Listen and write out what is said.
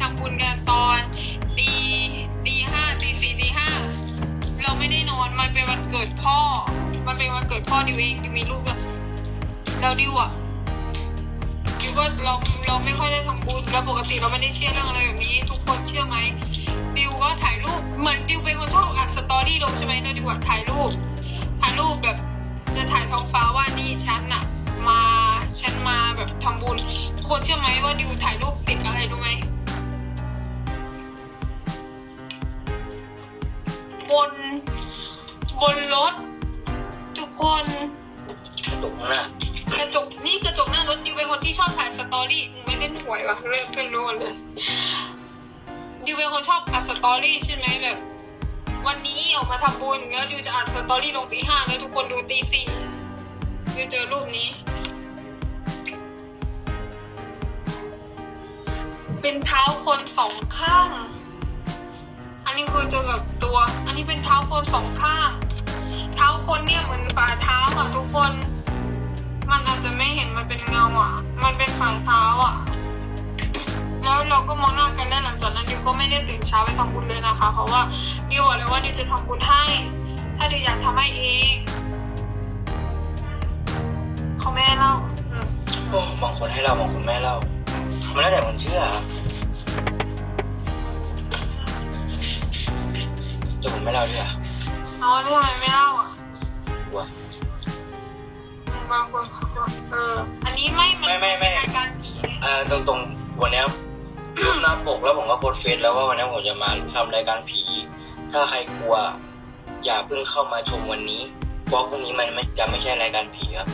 ทำบุญกันตอนตีตีห้าตีสี่ตีห้าเราไม่ได้นอนมันเป็นวันเกิดพ่อ มันเป็นวันเกิดพ่อดิวเองดิวมีลูกแล้วดิวอะดิวก็เราเราไม่ค่อยได้ทำบุญแล้วปกติเราไม่ได้เชื่อเรื่องอะไรแบบนี้ ทุกคนเชื่อไหมดิวก็ถ่ายรูปเหมือนดิวเป็นคนชอบอัดสตอรี่ลงใช่ไหมแล้วดิวอะถ่ายรูป ถ่ายรูปแบบจะถ่ายท้องฟ้าว่านี่ฉันอะมาฉันมาแบบทำบุญทุกคนเชื่อไหมว่าดิวถ่ายรูปติดอะไร น บนรถ ทุกคนกระจกข้างหน้ากระจกนี่กระจกหน้ารถดิวเป็นคนที่ชอบถ่ายสตอรี่มึงไม่เล่นหวยวะเริ่มเพิ่งรู้เลยดิวเป็นคนชอบอัดสตอรี่ใช่ไหมแบบ วันนี้ออกมาทำบุญแล้วดิวจะอัดสตอรี่ลงตีห้าแล้วทุกคนดูตีสี่ดิวเจอรูปนี้ เป็นเท้าคนสองข้าง อันนี้คือเจอกับตัว อันนี้เป็นเท้าคนสองข้าง เท้าคนเนี่ยเหมือนฝ่าเท้าอะทุกคน มันอาจจะไม่เห็นมันเป็นเงาอะ มันเป็นฝ่าเท้าอะ แล้วเราก็มองหน้ากันแล้วหลังจากนั้นดิวก็ไม่ได้ตื่นเช้าไปทำบุญเลยนะคะ เพราะว่าดิวบอกเลยว่าดิวจะทำบุญให้ ถ้าดิวอยากทำให้เองเขาไม่ให้เล่าอืมโอ้บางคนให้เราบางคนไม่ให้เรามันแล้วแต่คนเชื่อ จะผมไม่เล่าด้วยอะเอาแล้วทำไมไม่เล่าอะกลัว บางคนเขาก็เออ อันนี้ไม่นไม่ไม่ไม่ เป็นรายการผีไงเอ่อตรงตรงๆวันเนี้ยรูปหน้าปกแล้วผมก็โพสต์เฟซแล้วว่าวันนี้ผมจะมาทำรายการผี ถ้าใครกลัว อย่าเพิ่งเข้ามาชมวันนี้ เพราะพรุ่งนี้มันไม่จะไม่ใช่รายการผีครับ